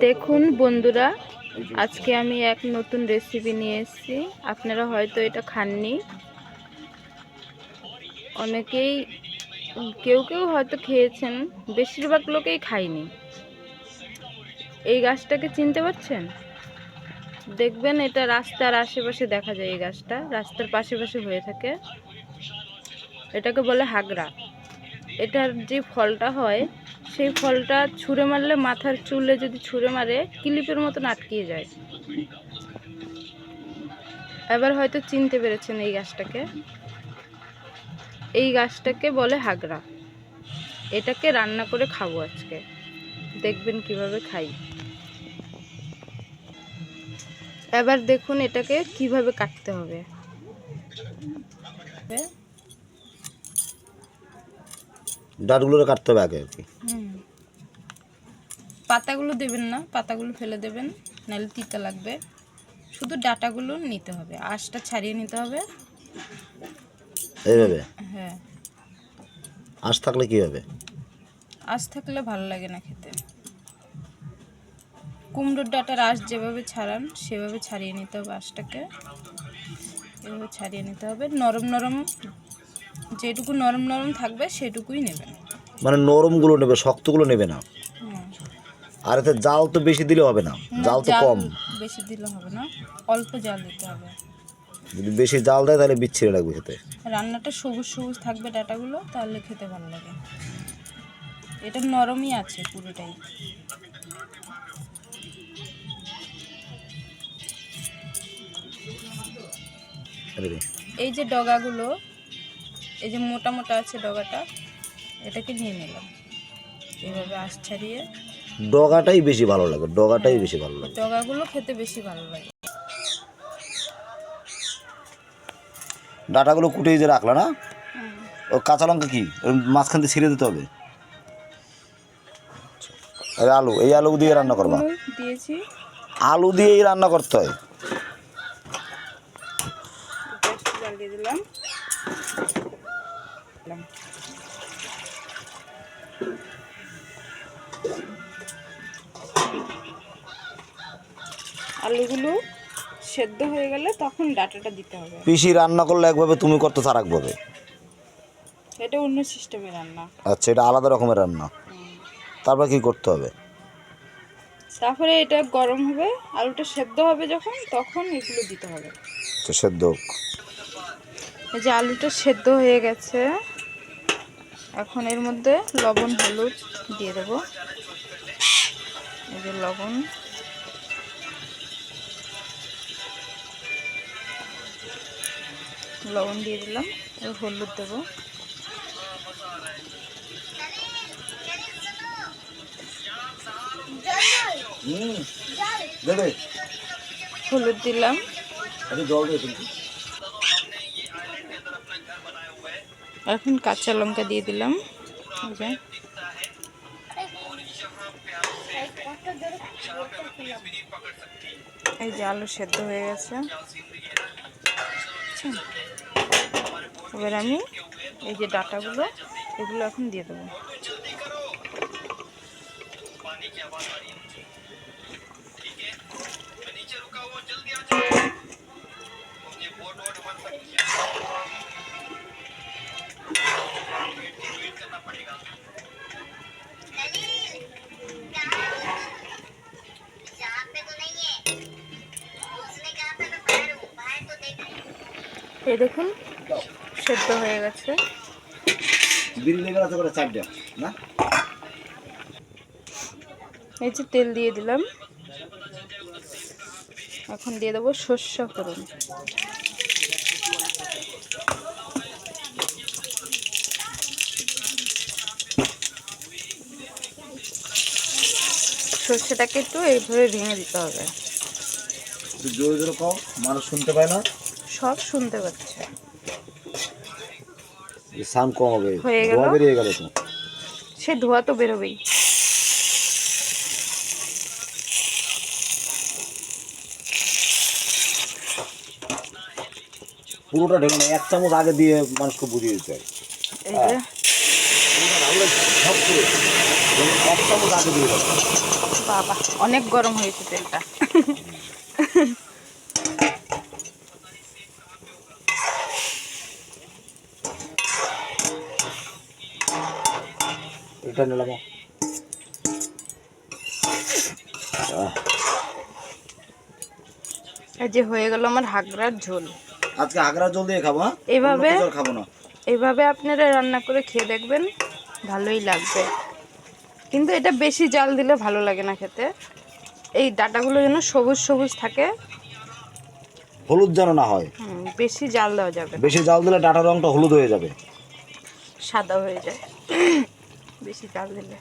দেখুন বন্ধুরা, আজকে আমি এক নতুন রেসিপি নিয়ে এসেছি। আপনারা হয়তো এটা খাননি। অনেকেই, কেউ কেউ হয়তো খেয়েছেন, বেশিরভাগ লোকেই খায়নি। এই গাছটাকে চিনতে পারছেন? দেখবেন এটা রাস্তার আশেপাশে দেখা যায় এই গাছটা, রাস্তার পাশে পাশে হয়ে থাকে। এটাকে বলে হাগরা। এটার যে ফলটা হয়, সেই ফলটা ছুঁড়ে মারলে মাথার চুলে যদি ছুঁড়ে মারে, ক্লিপের মতন আটকিয়ে যায়। এবার হয়তো চিনতে পেরেছেন এই গাছটাকে। এই গাছটাকে বলে হাগরা এটাকে রান্না করে খাব আজকে। দেখবেন কীভাবে খাই। এবার দেখুন এটাকে কীভাবে কাটতে হবে। ডাটগুলো কাটতে হবে আগে আর কি। হুম। পাতাগুলো দেবেন না পাতাগুলো ফেলে দেবেন নাহলে তিতা লাগবে। শুধু ডাটাগুলো নিতে হবে আঁশটা ছাড়িয়ে নিতে হবে। এইভাবে? হ্যাঁ। আঁশ থাকলে কি হবে? আঁশ থাকলে ভালো লাগে না খেতে। কুমড়োর ডাটার আঁশ যেভাবে ছাড়ান সেভাবে ছাড়িয়ে নিতে হবে আঁশটাকে। এভাবে ছাড়িয়ে নিতে হবে নরম নরম যেটুকু নরম নরম থাকবে সেটুকুই নেবেন মানে নরমগুলো নেবে শক্তগুলো নেবে না? আর এতে জাল তো বেশি দিলে হবে না? জাল তো কম। বেশি দিলে হবে না অল্প জাল দিতে হবে। যদি বেশি জাল দেয় তাহলে বিচ্ছিরি লাগবে খেতে। রান্নাটা সবুজ সবুজ থাকবে ডাটাগুলো তাহলে খেতে ভালো লাগে। এটা নরমই আছে পুরোটাই। এই যে ডগাগুলো এই যে মোটা মোটা আছে ডগাটা এটাকে নিয়ে নিলাম। এভাবে আঁশ ছাড়িয়ে। ডগাটাই বেশি ভালো লাগে ডগাটাই বেশি ভালো লাগে। ডগাগুলো খেতে বেশি ভালো লাগে। ডাটাগুলো কুটে যে রাখলা না ও কাঁচা লঙ্কা কি? মাঝখান দিয়ে ছিঁড়ে দিতে হবে? আলু এই আলু দিয়ে রান্না করবা। দিয়েছি। আলু দিয়েই রান্না করতে হয়? আলুগুলো সেদ্ধ হয়ে গেলে তখন ডাটাটা দিতে হবে। পিসি রান্না করলে একভাবে তুমি করতে তার একভাবে এটা অন্য সিস্টেমে রান্না। আচ্ছা এটা আলাদা রকমের রান্না। তারপর কি করতে হবে? তারপরে এটা গরম হবে আলুটা সেদ্ধ হবে যখন তখন এগুলো দিতে হবে। তো সেদ্ধ। এই যে আলুটা সেদ্ধ হয়ে গেছে এখন এর মধ্যে লবণ হলুদ দিয়ে দেব। এই যে লবণ। লবণ দিয়ে দিলাম এবার হলুদ দেব। হলুদ দিলাম। এখন কাঁচা লঙ্কা দিয়ে দিলাম। এই যে আলু সেদ্ধ হয়ে গেছে। বুঝছেন? এবার আমি এই যে ডাটাগুলো এগুলো এখন দিয়ে দেবো এই দেখুন সেদ্ধ হয়ে গেছে। এই যে তেল দিয়ে দিলাম। এখন দিয়ে দেবো সর্ষা ফোড়ন। সর্ষেটাকে একটু এইভাবে ভেঙে দিতে হবে। জোরে জোরে কম মানুষ শুনতে পায় না। সব শুনতে পাচ্ছে। সাউন্ড কম হবে। হয়ে গেল? ধোঁয়া বেরিয়ে গেল তো। সে ধোয়া তো বেরোবেই। পুরোটা ঢেলে না এক চামচ আগে দিয়ে মানুষকে বুঝিয়ে দিতে হয়। এই যে। পুরোটা ঢাললে ঝপ করে এক চামচ আগে দিয়ে দেবে বাবা অনেক গরম হয়েছে তেলটা। এটা নিলাম এই যে হয়ে গেল আমার হাগরার ঝোল। আজকে হাগরার জল দিয়ে খাব হ্যাঁ? আর খাব না। এইভাবে আপনারা রান্না করে খেয়ে দেখবেন ভালোই লাগবে। কিন্তু এটা বেশি জাল দিলে ভালো লাগে না খেতে। এই ডাটাগুলো যেন সবুজ সবুজ থাকে। হলুদ যেন না হয়। বেশি জাল দেওয়া যাবে বেশি জাল দিলে ডাটার রংটা হলুদ হয়ে যাবে। সাদা হয়ে যায়। বেশি জাল দিলে।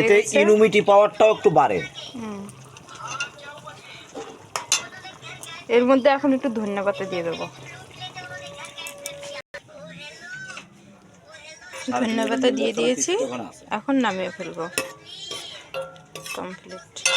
এতে? ইমিউনিটি পাওয়ারটাও একটু বাড়ে। এর মধ্যে এখন একটু ধন্যবাদ দিয়ে দেবো। ধন্যবাদ দিয়ে দিয়েছি। এখন নামিয়ে ফেলব। কমপ্লিট।